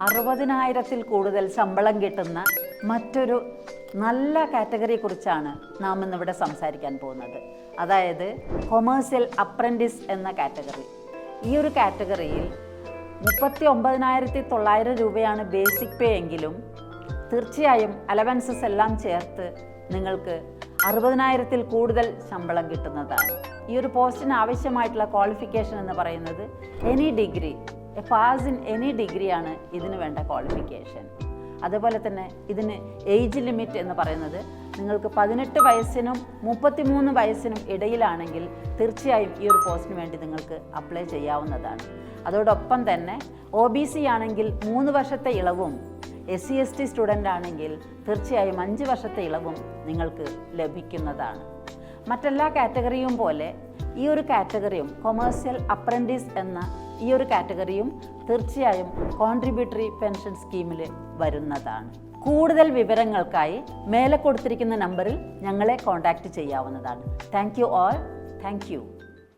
അറുപതിനായിരത്തിൽ കൂടുതൽ ശമ്പളം കിട്ടുന്ന മറ്റൊരു നല്ല കാറ്റഗറിയെ കുറിച്ചാണ് നാം ഇന്നിവിടെ സംസാരിക്കാൻ പോകുന്നത്. അതായത് കൊമേഴ്സ്യൽ അപ്രന്റിസ് എന്ന കാറ്റഗറി. ഈ ഒരു കാറ്റഗറിയിൽ മുപ്പത്തി ഒമ്പതിനായിരത്തി തൊള്ളായിരം രൂപയാണ് ബേസിക് പേ എങ്കിലും തീർച്ചയായും അലവൻസസ് എല്ലാം ചേർത്ത് നിങ്ങൾക്ക് അറുപതിനായിരത്തിൽ കൂടുതൽ ശമ്പളം കിട്ടുന്നതാണ്. ഈ ഒരു പോസ്റ്റിന് ആവശ്യമായിട്ടുള്ള ക്വാളിഫിക്കേഷൻ എന്ന് പറയുന്നത് any degree a pass in any ഡിഗ്രിയാണ് ഇതിന് വേണ്ട ക്വാളിഫിക്കേഷൻ അതുപോലെ തന്നെ ഇതിന് ഏജ് ലിമിറ്റ് എന്ന് പറയുന്നത് നിങ്ങൾക്ക് പതിനെട്ട് വയസ്സിനും മുപ്പത്തിമൂന്ന് വയസ്സിനും ഇടയിലാണെങ്കിൽ തീർച്ചയായും ഈ ഒരു പോസ്റ്റിന് വേണ്ടി നിങ്ങൾക്ക് അപ്ലൈ ചെയ്യാവുന്നതാണ്. അതോടൊപ്പം തന്നെ ഒ ബി സി ആണെങ്കിൽ മൂന്ന് വർഷത്തെ ഇളവും S C S T student ആണെങ്കിൽ തീർച്ചയായും അഞ്ച് വർഷത്തെ ഇളവും നിങ്ങൾക്ക് ലഭിക്കുന്നതാണ്. മറ്റെല്ലാ കാറ്റഗറിയും പോലെ ഈ ഒരു കാറ്റഗറിയും കൊമേഴ്സ്യൽ അപ്രന്റീസ് എന്ന ഈ ഒരു കാറ്റഗറിയും തീർച്ചയായും കോൺട്രിബ്യൂട്ടറി പെൻഷൻ സ്കീമിൽ വരുന്നതാണ്. കൂടുതൽ വിവരങ്ങൾക്കായി മേലെ കൊടുത്തിരിക്കുന്ന നമ്പറിൽ ഞങ്ങളെ കോൺടാക്റ്റ് ചെയ്യാവുന്നതാണ്. Thank you all thank you